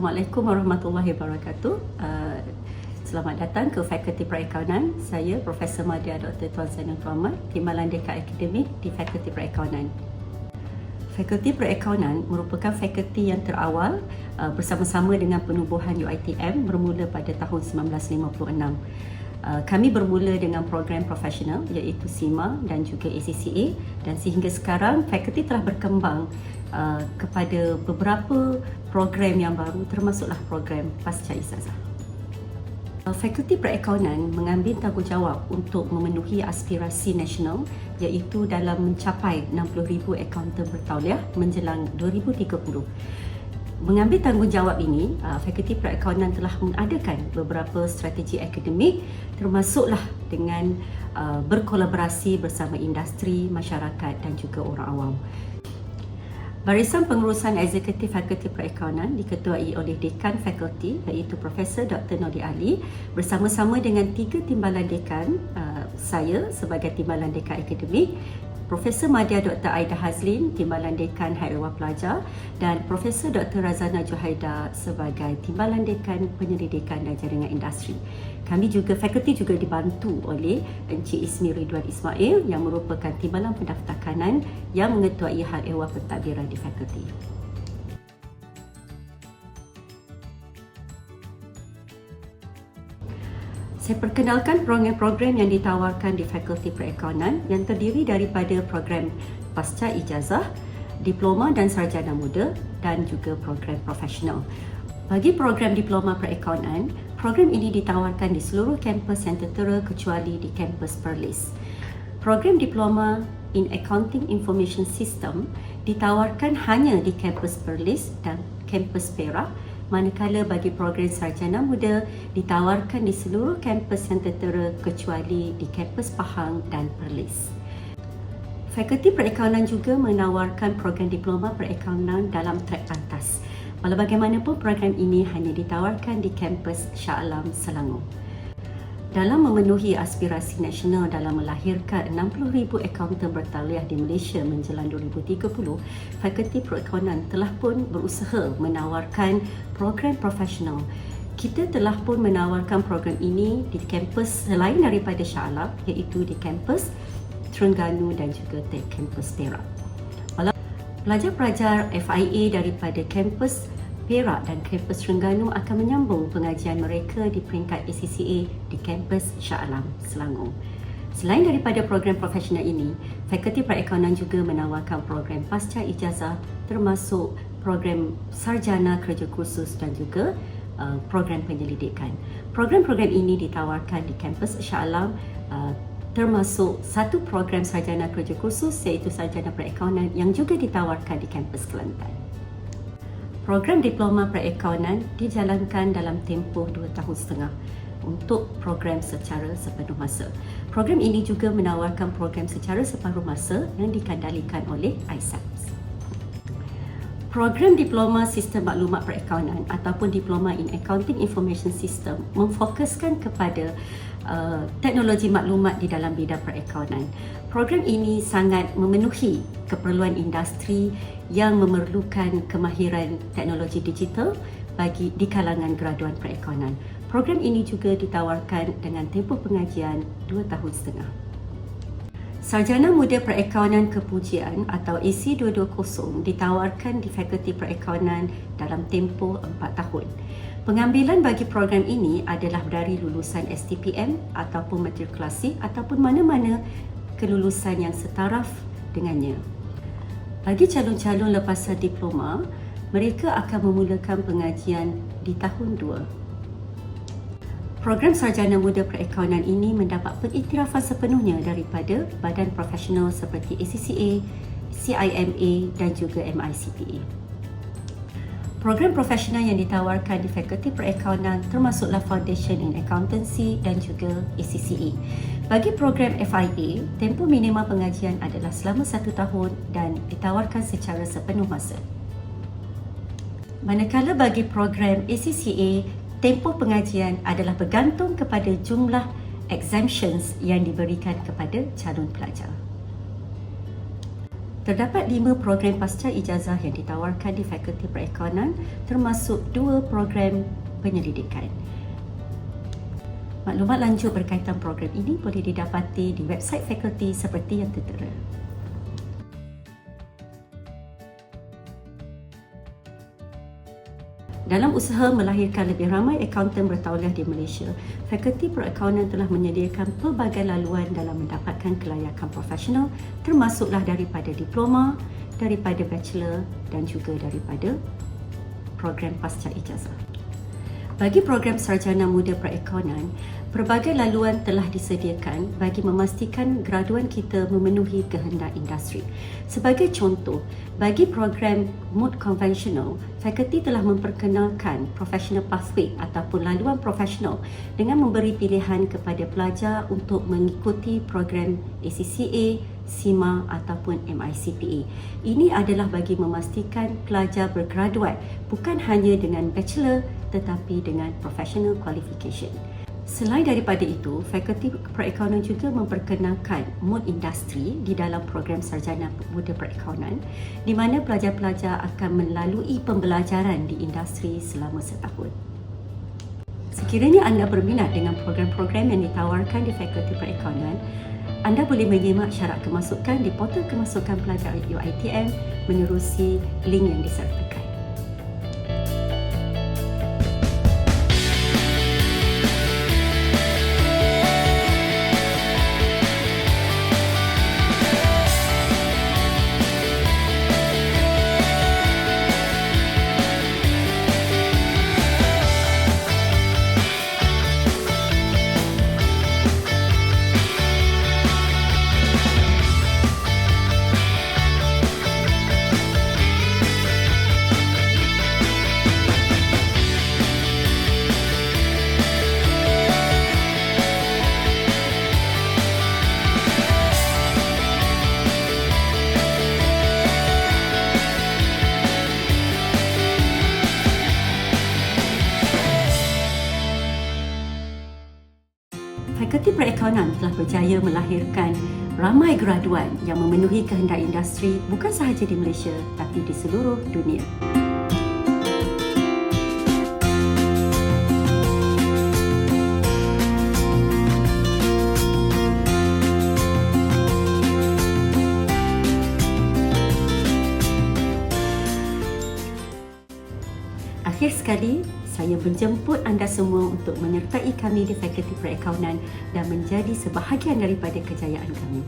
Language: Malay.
Assalamualaikum warahmatullahi wabarakatuh. Uh, selamat datang ke Fakulti Perakaunan. Saya Profesor Madya Dr. Tuan Zainul Muhammad, Timbalan Dekat Akademik di Fakulti Perakaunan. Fakulti Perakaunan merupakan fakulti yang terawal uh, bersama-sama dengan penubuhan UiTM bermula pada tahun 1956. Uh, kami bermula dengan program profesional iaitu SIMA dan juga ACCA dan sehingga sekarang fakulti telah berkembang kepada beberapa program yang baru termasuklah program pasca ijazah. Uh, fakulti Perakaunan mengambil tanggungjawab untuk memenuhi aspirasi nasional iaitu dalam mencapai 60,000 akaunten bertauliah menjelang 2030. Mengambil tanggungjawab ini, uh, Fakulti Perakaunan telah mengadakan beberapa strategi akademik termasuklah dengan uh, berkolaborasi bersama industri, masyarakat dan juga orang awam. Barisan Pengurusan Eksekutif Fakulti Perakaunan diketuai oleh Dekan Fakulti iaitu Profesor Dr. Nodi Ali bersama-sama dengan tiga timbalan dekan, uh, saya sebagai timbalan dekan akademik Profesor Madya Dr. Aida Hazlin, Timbalan Dekan Hairawah Pelajar dan Profesor Dr. Razana Juhaida sebagai Timbalan Dekan Penyelidikan dan Jaringan Industri. Kami juga, fakulti juga dibantu oleh Encik Ismi Ridwan Ismail yang merupakan Timbalan Pendaftar Kanan yang mengetuai hal ehwal pentadbiran di fakulti. Saya perkenalkan program-program yang ditawarkan di Fakulti Perakaunan yang terdiri daripada program pasca ijazah, diploma dan sarjana muda dan juga program profesional. Bagi program diploma perakaunan, program ini ditawarkan di seluruh kampus yang tertera kecuali di kampus Perlis. Program diploma in Accounting Information System ditawarkan hanya di kampus Perlis dan kampus Perak manakala bagi program sarjana muda ditawarkan di seluruh kampus yang tertera kecuali di kampus Pahang dan Perlis. Fakulti Perakaunan juga menawarkan program diploma perakaunan dalam track atas. Walau bagaimanapun program ini hanya ditawarkan di kampus Shah Alam Selangor. Dalam memenuhi aspirasi nasional dalam melahirkan 60,000 akaunten bertaliah di Malaysia menjelang 2030, Fakulti Perakaunan telah pun berusaha menawarkan program profesional. Kita telah pun menawarkan program ini di kampus selain daripada Shah Alam iaitu di kampus Terengganu dan juga di kampus Perak. Pelajar-pelajar FIA daripada kampus Perak dan kampus Terengganu akan menyambung pengajian mereka di peringkat ACCA di kampus Shah Alam, Selangor. Selain daripada program profesional ini, Fakulti Perakaunan juga menawarkan program pasca ijazah termasuk program sarjana kerja kursus dan juga uh, program penyelidikan. Program-program ini ditawarkan di kampus Shah Alam uh, termasuk satu program sarjana kerja kursus iaitu sarjana perakaunan yang juga ditawarkan di kampus Kelantan. Program Diploma Perakaunan dijalankan dalam tempoh dua tahun setengah untuk program secara sepenuh masa. Program ini juga menawarkan program secara separuh masa yang dikendalikan oleh ISAPS. Program Diploma Sistem Maklumat Perakaunan ataupun Diploma in Accounting Information System memfokuskan kepada uh, teknologi maklumat di dalam bidang perakaunan. Program ini sangat memenuhi keperluan industri yang memerlukan kemahiran teknologi digital bagi di kalangan graduan perakaunan. Program ini juga ditawarkan dengan tempoh pengajian 2 tahun setengah. Sarjana Muda Perakaunan Kepujian atau AC220 ditawarkan di Fakulti Perakaunan dalam tempoh 4 tahun. Pengambilan bagi program ini adalah dari lulusan STPM ataupun matrikulasi ataupun mana-mana kelulusan yang setaraf dengannya. Bagi calon-calon lepasan diploma, mereka akan memulakan pengajian di tahun 2. Program Sarjana Muda Perakaunan ini mendapat pengiktirafan sepenuhnya daripada badan profesional seperti ACCA, CIMA dan juga MICPA. Program profesional yang ditawarkan di Fakulti Perakaunan termasuklah Foundation in Accountancy dan juga ACCA. Bagi program FIA, tempoh minimal pengajian adalah selama satu tahun dan ditawarkan secara sepenuh masa. Manakala bagi program ACCA, tempoh pengajian adalah bergantung kepada jumlah exemptions yang diberikan kepada calon pelajar. Terdapat lima program pasca ijazah yang ditawarkan di Fakulti Perekonomian termasuk dua program penyelidikan. Maklumat lanjut berkaitan program ini boleh didapati di website fakulti seperti yang tertera. Dalam usaha melahirkan lebih ramai akauntan bertauliah di Malaysia, Fakulti Perakaunan telah menyediakan pelbagai laluan dalam mendapatkan kelayakan profesional termasuklah daripada diploma, daripada bachelor dan juga daripada program pasca ijazah. Bagi program sarjana muda perekonomian, pelbagai laluan telah disediakan bagi memastikan graduan kita memenuhi kehendak industri. Sebagai contoh, bagi program mood konvensional, fakulti telah memperkenalkan professional pathway ataupun laluan profesional dengan memberi pilihan kepada pelajar untuk mengikuti program ACCA, SIMA ataupun MICPA. Ini adalah bagi memastikan pelajar bergraduat bukan hanya dengan bachelor tetapi dengan professional qualification. Selain daripada itu, Fakulti Perekonomian juga memperkenalkan mood industri di dalam program Sarjana Muda Perekonomian di mana pelajar-pelajar akan melalui pembelajaran di industri selama setahun. Sekiranya anda berminat dengan program-program yang ditawarkan di Fakulti Perekonomian, anda boleh menyimak syarat kemasukan di portal kemasukan pelajar UiTM menerusi link yang disertakan. Perekonomian telah berjaya melahirkan ramai graduan yang memenuhi kehendak industri bukan sahaja di Malaysia tapi di seluruh dunia. Akhir sekali, saya menjemput anda semua untuk menyertai kami di Fakulti Perakaunan dan menjadi sebahagian daripada kejayaan kami.